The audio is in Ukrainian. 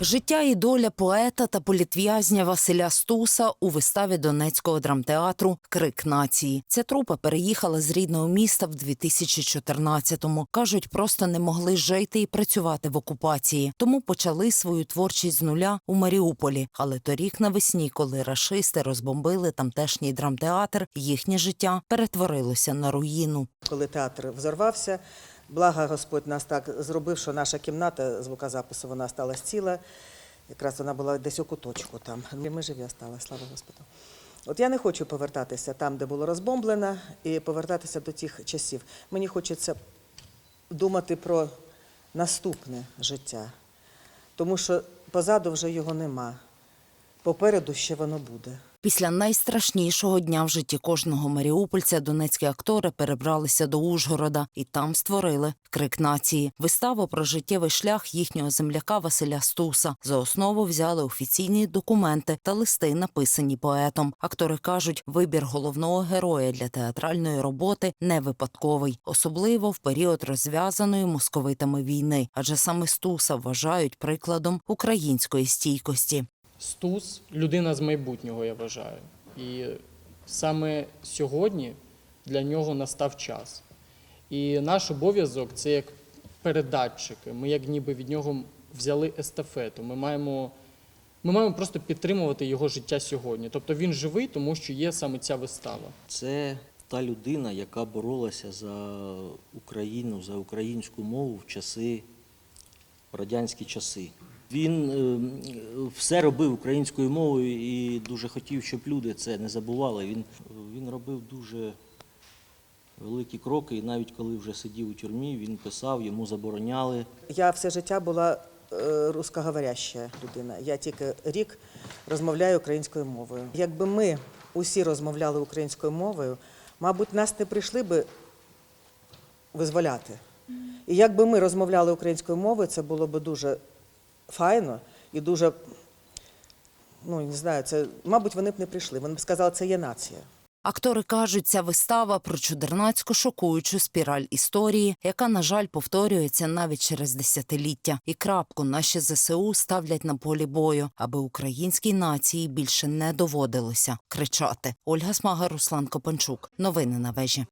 Життя і доля поета та політв'язня Василя Стуса у виставі Донецького драмтеатру Крик нації. Ця трупа переїхала з рідного міста в 2014-му. Кажуть, просто не могли жити і працювати в окупації, тому почали свою творчість з нуля у Маріуполі. Але торік навесні, коли рашисти розбомбили тамтешній драмтеатр, їхнє життя перетворилося на руїну. Коли театр взорвався, благо Господь нас так зробив, що наша кімната звукозапису вона сталася ціла. Якраз вона була десь у куточку там. Ми живі осталися, слава Господу. От я не хочу повертатися там, де було розбомблено, і повертатися до тих часів. Мені хочеться думати про наступне життя, тому що позаду вже його нема. Попереду ще воно буде. Після найстрашнішого дня в житті кожного маріупольця донецькі актори перебралися до Ужгорода і там створили крик нації. Виставу про життєвий шлях їхнього земляка Василя Стуса. За основу взяли офіційні документи та листи, написані поетом. Актори кажуть, вибір головного героя для театральної роботи не випадковий, особливо в період розв'язаної московитами війни, адже саме Стуса вважають прикладом української стійкості. Стус людина з майбутнього, я вважаю. І саме сьогодні для нього настав час. І наш обов'язок це як передатчики. Ми як ніби від нього взяли естафету. Ми маємо, ми маємо просто підтримувати його життя сьогодні. Тобто він живий, тому що є саме ця вистава. Це та людина, яка боролася за Україну, за українську мову в часи, в радянські часи. Він е, все робив українською мовою і дуже хотів, щоб люди це не забували. Він, він робив дуже великі кроки, і навіть коли вже сидів у тюрмі, він писав, йому забороняли. Я все життя була е, русскоговоряща людина. Я тільки рік розмовляю українською мовою. Якби ми усі розмовляли українською мовою, мабуть, нас не прийшли би визволяти. І якби ми розмовляли українською мовою, це було б дуже файно і дуже, ну не знаю, це, мабуть, вони б не прийшли. Вони б сказали, це є нація. Актори кажуть, ця вистава про чудернацьку шокуючу спіраль історії, яка, на жаль, повторюється навіть через десятиліття. І крапку наші ЗСУ ставлять на полі бою, аби українській нації більше не доводилося кричати. Ольга Смага, Руслан Копанчук. Новини на вежі.